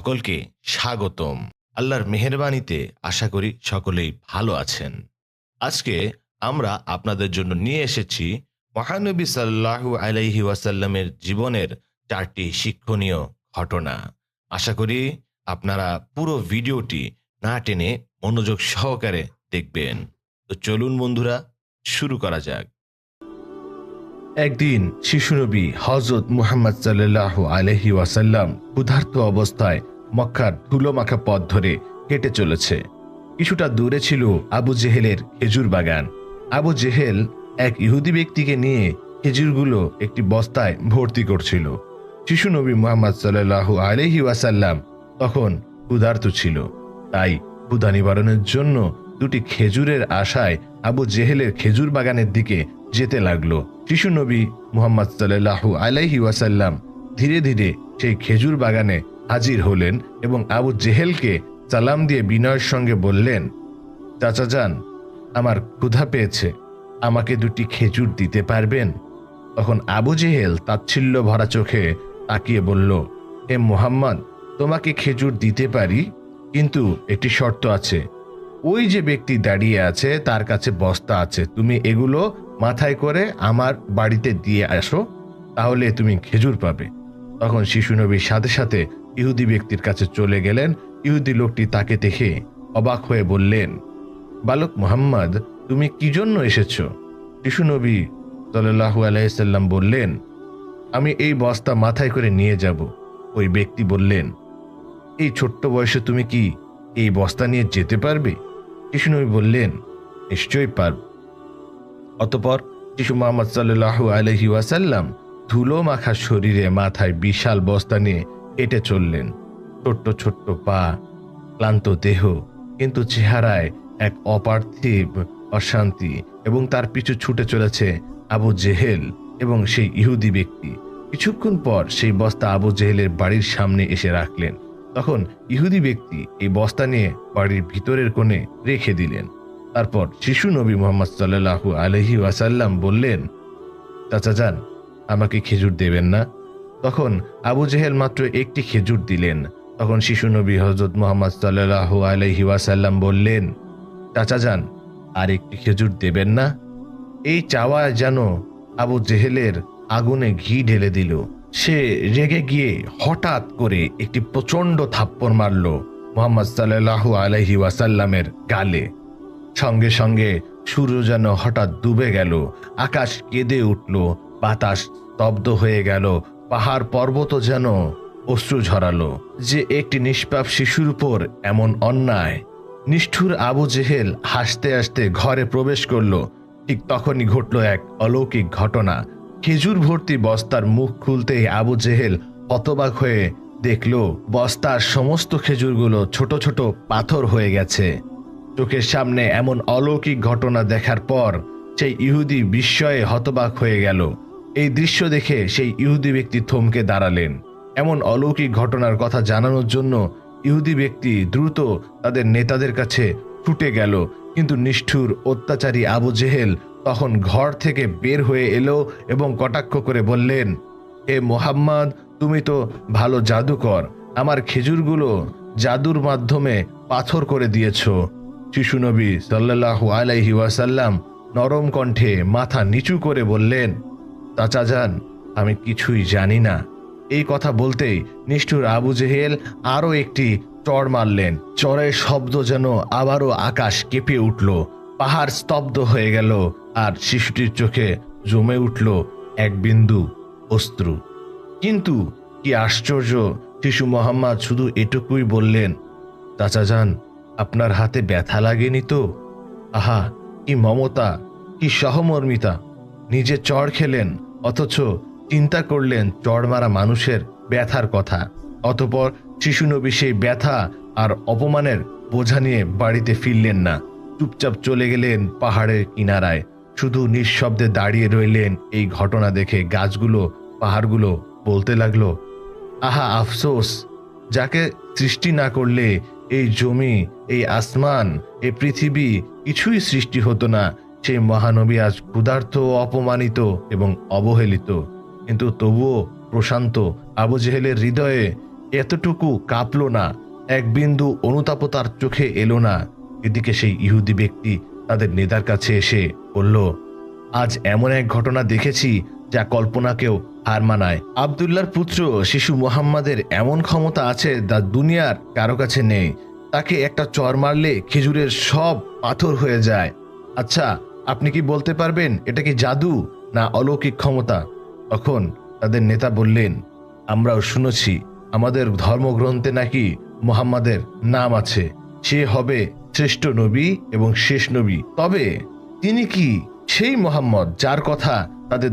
সকলকে স্বাগতম। আল্লাহর মেহেরবানিতে আশা করি সকলেই ভালো আছেন। আজকে আমরা আপনাদের জন্য নিয়ে এসেছি মহানবী সাল্লাহু আলাইহি ওয়াসাল্লামের জীবনের চারটি শিক্ষণীয় ঘটনা। আশা করি আপনারা পুরো ভিডিওটি না টেনে মনোযোগ সহকারে দেখবেন। তো চলুন বন্ধুরা, শুরু করা যাক। একদিন শিশুনবী হজরত মুহাম্মদ সাল্লাহ আলহি ওয়াসাল্লাম ক্ষুধার্ত অবস্থায় মক্কার ধুলো মাখা পথ ধরে হেঁটে চলেছে। কিছুটা দূরে ছিল আবু জেহেলের খেজুর বাগান। আবু জেহেল এক ইহুদি ব্যক্তিকে নিয়ে খেজুরগুলো একটি বস্তায় ভর্তি করছিল। শিশু নবী মোহাম্মদ সাল্লাহ আলহি ওয়াসাল্লাম তখন ক্ষুধার্ত ছিল। তাই ক্ষুধা নিবারণের জন্য দুটি খেজুরের আশায় আবু জেহেলের খেজুর বাগানের দিকে যেতে লাগল। শিশু নবী মুহাম্মদ সাল্লাহ আলাইহি ওয়াসাল্লাম ধীরে ধীরে সেই খেজুর বাগানে হাজির হলেন এবং আবু জেহেলকে সালাম দিয়ে বিনয়ের সঙ্গে বললেন, চাচা যান, আমার ক্ষুধা পেয়েছে, আমাকে দুটি খেজুর দিতে পারবেন? তখন আবু জেহেল তাচ্ছিল্য ভরা চোখে তাকিয়ে বলল, হে মোহাম্মদ, তোমাকে খেজুর দিতে পারি, কিন্তু একটি শর্ত আছে। ওই যে ব্যক্তি দাঁড়িয়ে আছে, তার কাছে বস্তা আছে। তুমি এগুলো মাথায় করে আমার বাড়িতে দিয়ে আসো, তাহলে তুমি খেজুর পাবে। তখন শিশু নবীর সাথে সাথে ইহুদি ব্যক্তির কাছে চলে গেলেন। ইহুদি লোকটি তাকে দেখে অবাক হয়ে বললেন, বালক মোহাম্মদ, তুমি কি জন্য এসেছ? নবী সাল্লাহু আলাইসাল্লাম বললেন, আমি এই বস্তা মাথায় করে নিয়ে যাব। ওই ব্যক্তি বললেন, এই ছোট্ট বয়সে তুমি কি এই বস্তা নিয়ে যেতে পারবে? শিশুনবী বললেন, নিশ্চয়ই পারব। অতপর শিশু মোহাম্মদ সাল্লাহু আলহি ওয়াসাল্লাম ধুলো মাখা শরীরে মাথায় বিশাল বস্তা নিয়ে হেঁটে চললেন। ছোট্ট ছোট্ট পা, ক্লান্ত দেহ, কিন্তু চেহারায় এক অপার্থিব অশান্তি এবং তার পিছু ছুটে চলেছে আবু জেহেল এবং সেই ইহুদি ব্যক্তি। কিছুক্ষণ পর সেই বস্তা আবু জেহেলের বাড়ির সামনে এসে রাখলেন। তখন ইহুদি ব্যক্তি এই বস্তা নিয়ে বাড়ির ভিতরের কোণে রেখে দিলেন। তারপর শিশু নবী মোহাম্মদ সাল্লাহু আলহি ওয়াসাল্লাম বললেন, চাচা যান, আমাকে খেজুর দেবেন না। তখন আবু জেহেল মাত্র একটি খেজুর দিলেন। তখন শিশু নবী হজরত মোহাম্মদ সাল্লাহু আলহি ওয়াসাল্লাম বললেন, চাচা যান, আর একটি খেজুর দেবেন না? এই চাওয়া যেন আবু জেহেলের আগুনে ঘি ঢেলে দিল। সে রেগে গিয়ে হঠাৎ করে একটি প্রচণ্ড থাপ্পড় মারল মোহাম্মদ সাল্লাহ আলহি ওয়াসাল্লামের গালে। সঙ্গে সঙ্গে সূর্য যেন হঠাৎ ডুবে গেল, আকাশ কেঁদে উঠল, বাতাস স্তব্ধ হয়ে গেল পাহাড় পর্বত যেন অশ্রু ঝরালো, যে একটি নিষ্পাপ শিশুর উপর এমন অন্যায়। নিষ্ঠুর আবু জেহেল হাসতে হাসতে ঘরে প্রবেশ করল। ঠিক তখনই ঘটল এক অলৌকিক ঘটনা। খেজুর ভর্তি বস্তার মুখ খুলতেই আবু জেহেল হতবাক হয়ে দেখল, বস্তার সমস্ত খেজুরগুলো ছোট ছোট পাথর হয়ে গেছে। চোখের সামনে এমন অলৌকিক ঘটনা দেখার পর সেই ইহুদি বিস্ময়ে হতবাক হয়ে গেল। এই দৃশ্য দেখে সেই ইহুদি ব্যক্তি থমকে দাঁড়ালেন। এমন অলৌকিক ঘটনার কথা জানানোর জন্য ইহুদি ব্যক্তি দ্রুত তাদের নেতাদের কাছে ছুটে গেল। কিন্তু নিষ্ঠুর অত্যাচারী আবু জেহেল তখন ঘর থেকে বের হয়ে এলো এবং কটাক্ষ করে বললেন, হে মোহাম্মদ, তুমি তো ভালো জাদুকর। আমার খেজুরগুলো জাদুর মাধ্যমে পাথর করে দিয়েছ। শিশু নবী সাল্লাহ আলাইহি ওয়াসাল্লাম নরম কণ্ঠে মাথা নিচু করে বললেন চাচা যান, আমি কিছুই জানি না। এই কথা বলতেই নিষ্ঠুর আবু জেহেল আরও একটি চড় মারলেন। চড়ের শব্দ যেন আবারও আকাশ কেঁপে উঠল, পাহাড় স্তব্ধ হয়ে গেল আর শিশুটির চোখে জমে উঠল এক বিন্দু অস্ত্রু কিন্তু কি আশ্চর্য, শিশু মোহাম্মদ শুধু এটুকুই বললেন, চাচা যান, আপনার হাতে ব্যথা লাগেনি তো? আহা, কি মমতা, কি সহমর্মিতা। নিজে চড় খেলেন, অথচ চিন্তা করলেন চড় মারা মানুষের ব্যথার কথা। অতপর শিশু নবী সেই ব্যথা আর অপমানের বোঝা নিয়ে বাড়িতে ফিরলেন না। চুপচাপ চলে গেলেন পাহাড়ের কিনারায়। শুধু নিঃশব্দে দাঁড়িয়ে রইলেন এই ঘটনা দেখে গাছগুলো, পাহাড়গুলো বলতে লাগল, আহা, আফসোস! যাকে সৃষ্টি না করলে এই জমি, এই আসমান, এই পৃথিবী কিছুই সৃষ্টি হতো না। সেই মহানবী আজ ক্ষুধার্ত, অপমানিত এবং অবহেলিত। কিন্তু তবুও প্রশান্ত আবু জেহেলের হৃদয়ে এতটুকু কাঁপল না, এক বিন্দু অনুতাপ তার চোখে এলো না। এদিকে সেই ইহুদি ব্যক্তি তাদের নেতার কাছে এসে বলল, আজ এমন এক ঘটনা দেখেছি যা কল্পনাকেও হার মানায়। আবদুল্লার পুত্র শিশু মুহাম্মাদের এমন ক্ষমতা আছে যা দুনিয়ার কারও কাছে নেই। তাকে একটা চর মারলে খেজুরের সব পাথর হয়ে যায়। আচ্ছা আপনি কি বলতে পারবেন, এটা কি জাদু না অলৌকিক ক্ষমতা? তখন তাদের নেতা বললেন, আমরাও শুনেছি, আমাদের ধর্মগ্রন্থে নাকি মোহাম্মদের নাম আছে। সে হবে শ্রেষ্ঠ নবী এবং শেষ নবী। তবে তিনি কি সেই মোহাম্মদ যার কথা তাদের